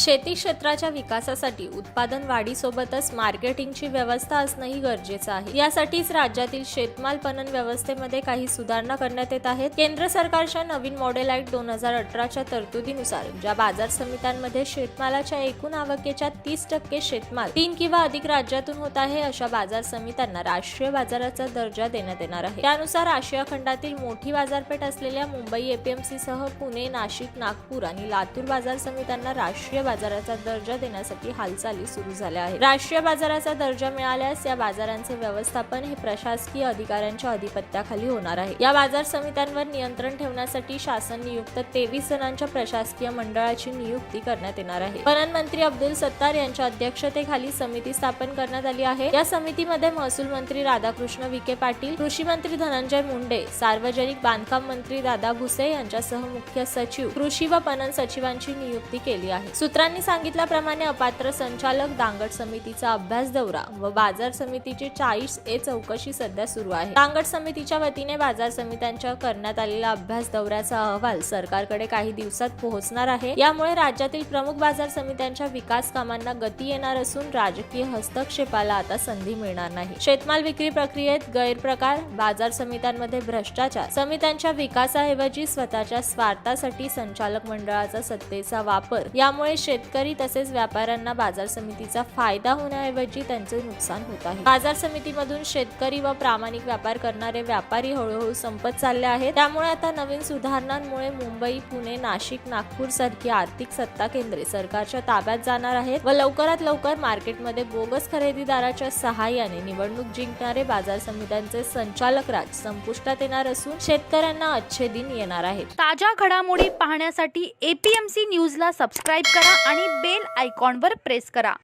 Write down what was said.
शेती क्षेत्राच्या विकासासाठी उत्पादन वाढीसोबतच मार्केटिंगची व्यवस्था असणंही गरजेचं आहे. यासाठीच राज्यातील शेतमाल पणन व्यवस्थेमध्ये काही सुधारणा करण्यात येत आहेत. केंद्र सरकारच्या नवीन मॉडेल ऍक्ट दोन हजार अठराच्या तरतुदीनुसार ज्या बाजार समित्यांमध्ये शेतमालाच्या एकूण आवकेच्या तीस टक्के शेतमाल तीन किंवा अधिक राज्यातून होत आहे अशा बाजार समित्यांना राष्ट्रीय बाजाराचा दर्जा देण्यात येणार आहे. त्यानुसार आशिया खंडातील मोठी बाजारपेठ असलेल्या मुंबई एपीएमसी सह पुणे नाशिक नागपूर आणि लातूर बाजार समित्यांना राष्ट्रीय बाजाराचा दर्जा देण्यासाठी हालचाली सुरू झाल्या आहेत. राष्ट्रीय बाजाराचा दर्जा मिळाल्यास या बाजारांचे व्यवस्थापन हे प्रशासकीय अधिकाऱ्यांच्या अधिपत्याखाली होणार आहे. या बाजार समित्यांवर नियंत्रण ठेवण्यासाठी शासन नियुक्त तेवीस जणांच्या प्रशासकीय मंडळाची नियुक्ती करण्यात येणार आहे. पणन मंत्री अब्दुल सत्तार यांच्या अध्यक्षतेखाली समिती स्थापन करण्यात आली आहे. या समितीमध्ये महसूल मंत्री राधाकृष्ण विखे पाटील कृषी मंत्री धनंजय मुंडे सार्वजनिक बांधकाम मंत्री दादा भुसे यांच्यासह मुख्य सचिव कृषी व पणन सचिवांची नियुक्ती केली आहे. सूत्र सूत्रांनी सांगितल्याप्रमाणे अपात्र संचालक दांगट समितीचा अभ्यास दौरा व बाजार समितीची चाळीस ए चौकशी सध्या सुरू आहे. दांगड समितीच्या वतीने बाजार समित्यांच्या करण्यात आलेला अभ्यास दौऱ्याचा अहवाल सरकारकडे काही दिवसात पोहोचणार आहे. यामुळे राज्यातील प्रमुख बाजार समित्यांच्या विकास कामांना गती येणार असून राजकीय हस्तक्षेपाला आता संधी मिळणार नाही. शेतमाल विक्री प्रक्रियेत गैरप्रकार बाजार समित्यांमध्ये भ्रष्टाचार समित्यांच्या विकासाऐवजी स्वतःच्या स्वार्थासाठी संचालक मंडळाचा सत्तेचा वापर यामुळे शेतकरी तसेच व्यापाऱ्यांना बाजार समितीचा फायदा होण्याऐवजी त्यांचे नुकसान होत आहे. बाजार समितीमधून शेतकरी व प्रामाणिक व्यापार करणारे व्यापारी हळूहळू संपत चालले आहेत. त्यामुळे आता नवीन सुधारणांमुळे मुंबई पुणे नाशिक नागपूर सारखी आर्थिक सत्ता केंद्रे सरकारच्या ताब्यात जाणार आहेत व लवकरात लवकर मार्केटमध्ये बोगस खरेदीदाराच्या सहाय्याने निवडणूक जिंकणारे बाजार समित्यांचे संचालक राज संपुष्टात येणार असून शेतकऱ्यांना अच्छे दिन येणार आहेत. ताज्या घडामोडी पाहण्यासाठी एपीएमसी न्यूजला सबस्क्राईब करा. आणि बेल आयकॉनवर प्रेस करा.